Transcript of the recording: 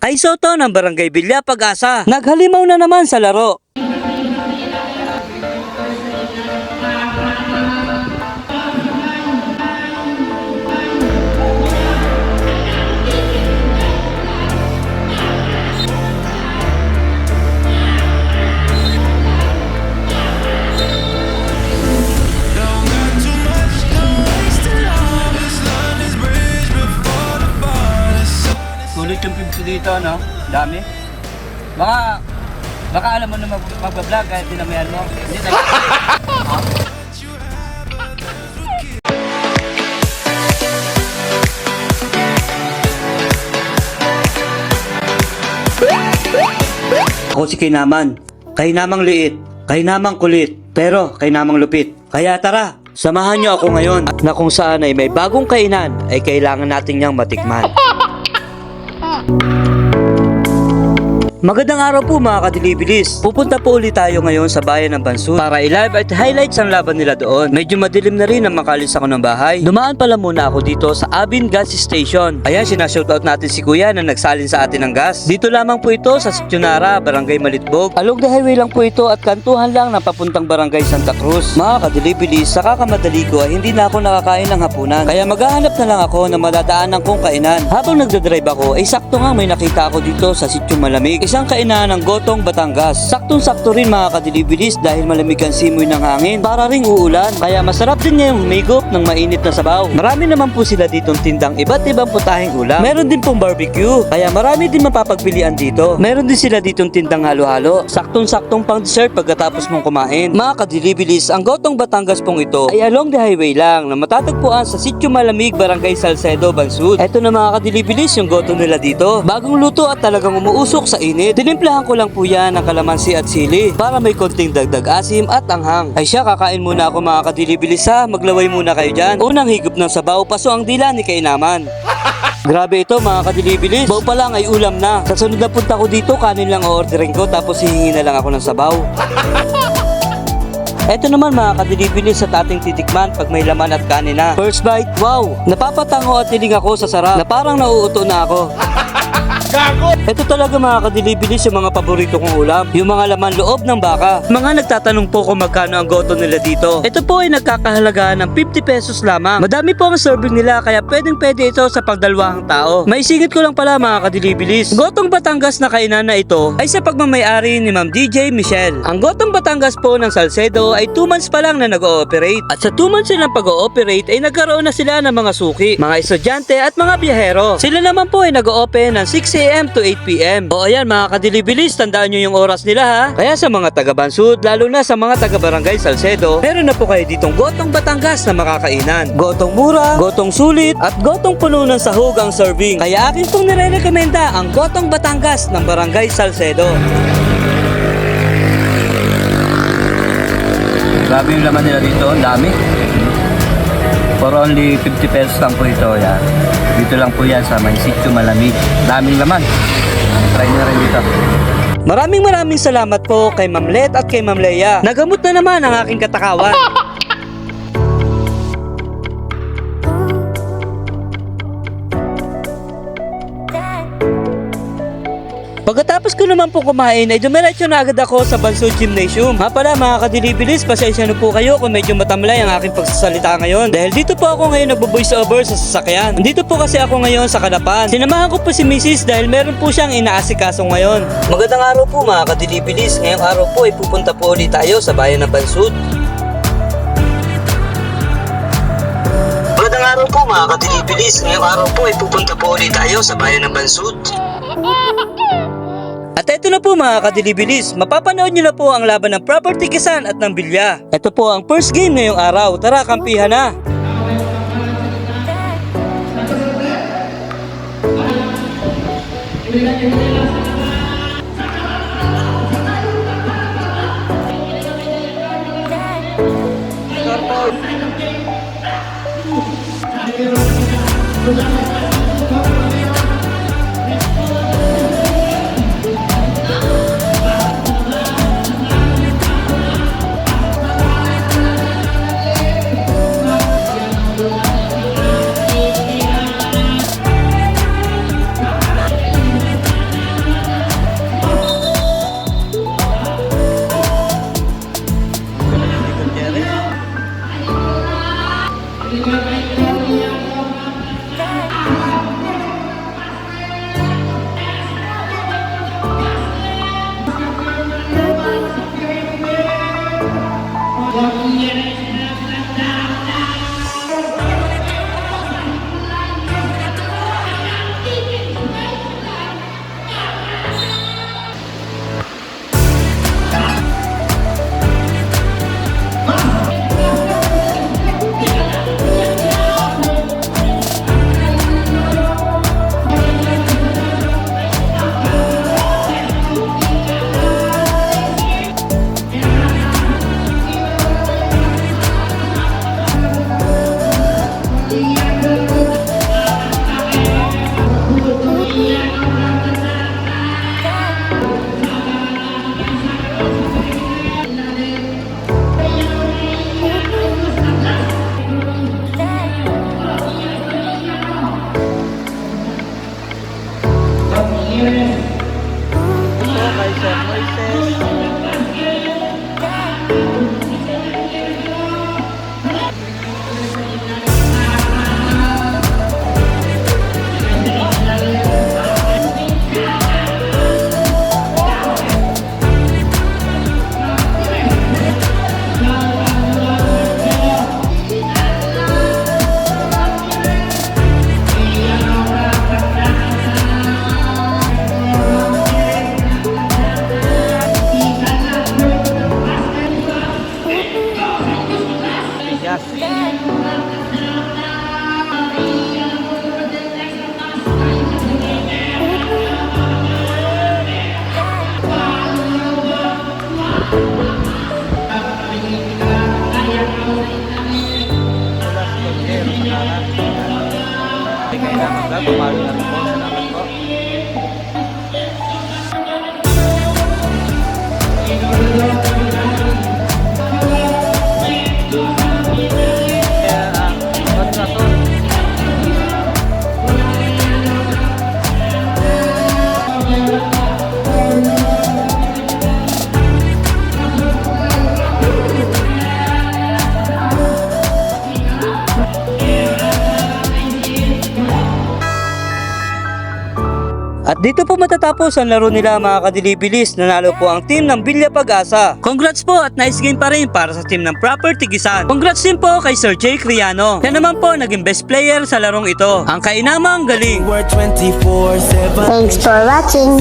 Kay Soto ng Barangay Bilya Pag-asa. Naghalimaw na naman sa laro. Dito, no? Dami. Baka, baka alam mo na mag- magbablog kahit dinamihan mo. Hindi tayo. Ako si Kainaman. Kainamang liit. Kainamang kulit. Pero kainamang lupit. Kaya tara, samahan niyo ako ngayon na kung saan ay may bagong kainan ay kailangan natin niyang matikman. Magandang araw po mga kadilibilis. Pupunta po ulit tayo ngayon sa bayan ng Bansud para i-live at highlights ang laban nila doon. Medyo madilim na rin nang makalis ako ng bahay. Dumaan pala muna ako dito sa Abin Gas Station. Ayan, sinashoutout natin si Kuya na nagsalin sa atin ng gas. Dito lamang po ito sa Sityonara, Barangay Malitbog. Along the highway lang po ito at kantuhan lang na papuntang Barangay Santa Cruz. Mga kadilibilis, sa kakamadali ko ay hindi na ako nakakain ng hapunan. Kaya maghahanap na lang ako na madadaanan kong kainan. Habang nagdadrive ako, ay sakto nga may nakita ako dito sa Sityo Malamig. Isang kainan ng Gotong Batangas. Saktong-sakto rin mga kadilibilis dahil malamig ang simoy ng hangin. Para ring uulan. Kaya masarap din ngayong humigop ng mainit na sabaw. Marami naman po sila ditong tindang iba't ibang putahing ulam. Meron din pong barbecue. Kaya marami din mapapagpilian dito. Meron din sila ditong tindang halo-halo. Saktong-saktong pang dessert pagkatapos mong kumain. Mga kadilibilis, ang Gotong Batangas pong ito ay along the highway lang na matatagpuan sa Sityo Malamig, Barangay Salcedo, Bansud. Eto na mga kadilibilis yung goto nila dito. Bagong luto at talagang umuusok sa init. Tinimplahan ko lang po yan ng kalamansi at sili para may konting dagdag asim at anghang. Ay siya, kakain muna ako mga kadilibilis. Maglaway muna kayo dyan. Unang higop ng sabaw, paso ang dila ni Kainaman. Grabe ito mga kadilibilis. Baw pa lang ay ulam na. Sa sunod na punta ko dito, kanin lang o-orderin ko tapos hihingi na lang ako ng sabaw. Eto naman mga kadilibilis sa ating titikman pag may laman at kanin na. First bite, wow! Napapatango at tiling ako sa sarap na parang nauuto na ako. Ito talaga mga kadilibilis yung mga paborito kong ulam. Yung mga laman loob ng baka. Mga nagtatanong po kung magkano ang goto nila dito. Ito po ay nagkakahalaga ng 50 pesos lamang. Madami po ang serving nila kaya pwedeng pwede ito sa pagdalawang tao. Maisingit ko lang pala mga kadilibilis. Gotong Batangas na kainan na ito ay sa pagmamayari ni Ma'am DJ Michelle. Ang Gotong Batangas po ng Salcedo ay 2 months pa lang na nag-ooperate. At sa 2 months nilang pag-ooperate ay nagkaroon na sila ng mga suki, mga estudyante at mga biyahero. Sila naman po ay nag-open ng 6 a.m. to 8 p.m. O ayan mga kadilibilis, tandaan nyo yung oras nila ha. Kaya sa mga taga Bansud, lalo na sa mga taga Barangay Salcedo, meron na po kayo ditong Gotong Batangas na makakainan. Gotong mura, gotong sulit, at gotong puno ng sahog ang serving. Kaya akin pong nire-recommenda ang Gotong Batangas ng Barangay Salcedo. Grabe yung laman nila dito, ang dami. For only 50 pesos lang po ito, yan. Dito lang po yan sa may malamig. Daming laman. Try nyo rin dito. Maraming maraming salamat po kay Ma'am Let at kay Ma'am Leia. Nagamot na naman ang aking katakawan. Pagkatapos ko naman po kumain ay dumiretso na agad ako sa Bansud Gymnasium. Nga pala mga kadilibilis, pasensya na po kayo kung medyo matamlay ang aking pagsasalita ngayon. Dahil dito po ako ngayon nagbo-voice over sa sasakyan. Dito po kasi ako ngayon sa Kalapan. Sinamahan ko po si Mrs. dahil meron po siyang inaasikaso ngayon. Magandang araw po mga kadilibilis. Ngayong araw po ay pupunta po ulit tayo sa bayan ng Bansud. Magandang araw po mga kadilibilis. Ngayong araw po ay pupunta po ulit tayo sa bayan ng Bansud. At ito na po mga kadilibilis, mapapanood nyo na po ang laban ng Property Kisan at ng Bilya. Ito po ang first game ngayong araw, tara kampihan na! Yes. Kailangan lang, pumalo dito po matatapos ang laro nila mga kadilibilis. Nanalo po ang team ng Bilya Pag-asa. Congrats po at nice game pa rin para sa team ng Proper Tigisan. Congrats din po kay Sir Jay Criano. Yan naman po naging best player sa larong ito. Ang kainamang galing. We're 24 7. Thanks for watching.